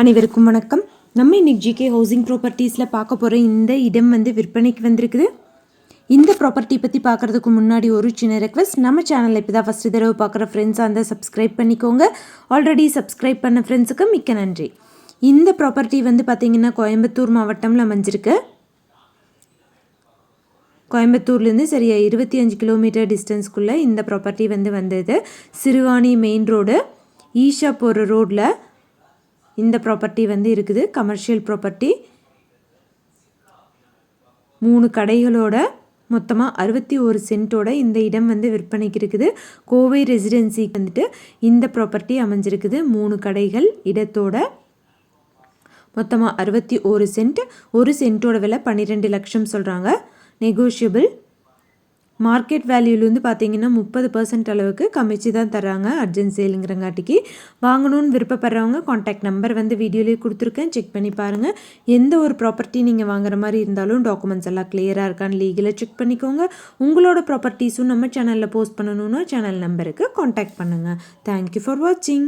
அனைவருக்கும் வணக்கம். நம்ம இன்னைக்கு ஜிகே ஹவுசிங் ப்ராப்பர்ட்டிஸில் பார்க்க போகிற இந்த இடம் வந்து விற்பனைக்கு வந்திருக்குது. இந்த ப்ராப்பர்ட்டி பற்றி பார்க்குறதுக்கு முன்னாடி ஒரு சின்ன ரெக்வஸ்ட் நம்ம சேனலில் இப்போ தான் ஃபஸ்ட்டு தடவை பார்க்குற ஃப்ரெண்ட்ஸாக இருந்தால் சப்ஸ்கிரைப் பண்ணிக்கோங்க. ஆல்ரெடி சப்ஸ்கிரைப் பண்ண ஃப்ரெண்ட்ஸுக்கு மிக்க நன்றி. இந்த ப்ராப்பர்ட்டி வந்து பார்த்திங்கன்னா கோயம்புத்தூர் மாவட்டம்ல அமைஞ்சிருக்கு. கோயம்புத்தூர்லேருந்து சரியா இருபத்தி அஞ்சு கிலோமீட்டர் டிஸ்டன்ஸ்க்குள்ளே இந்த ப்ராப்பர்ட்டி வந்து வந்தது. சிறுவாணி மெயின் ரோடு ஈஷா போகிற ரோட்டில் இந்த ப்ராப்பர்ட்டி வந்து இருக்குது. கமர்ஷியல் ப்ராப்பர்ட்டி மூணு கடைகளோட மொத்தமாக அறுபத்தி ஒரு சென்ட்டோட இந்த இடம் வந்து விற்பனைக்கு இருக்குது. கோவை ரெசிடென்சிக்கு வந்துட்டு இந்த ப்ராப்பர்ட்டி அமைஞ்சிருக்குது. மூணு கடைகள் இடத்தோட மொத்தமாக அறுபத்தி ஒரு சென்ட். ஒரு சென்ட்டோட விலை பன்னிரெண்டு லட்சம் சொல்கிறாங்க நெகோஷியபிள் மார்க்கெட் வேல்யூலேருந்து பார்த்தீங்கன்னா முப்பது பர்சன்ட் அளவுக்கு கமிச்சு தான் தராங்க அர்ஜென்ட் சேலுங்கிறங்காட்டிக்கு. வாங்கணும்னு விருப்பப்படுறவங்க காண்டாக்ட் நம்பர் வந்து வீடியோலேயே கொடுத்துருக்கேன். செக் பண்ணி பாருங்கள் எந்த ஒரு ப்ராப்பர்ட்டி நீங்கள் வாங்குற மாதிரி இருந்தாலும் டாக்குமெண்ட்ஸ் எல்லாம் கிளியராக இருக்கான்னு லீகலாக செக் பண்ணிக்கோங்க. உங்களோட ப்ராப்பர்ட்டிஸும் நம்ம சேனலில் போஸ்ட் பண்ணணுன்னா சேனல் நம்பருக்கு காண்டாக்ட் பண்ணுங்கள் தேங்க்யூ ஃபார் வாட்சிங்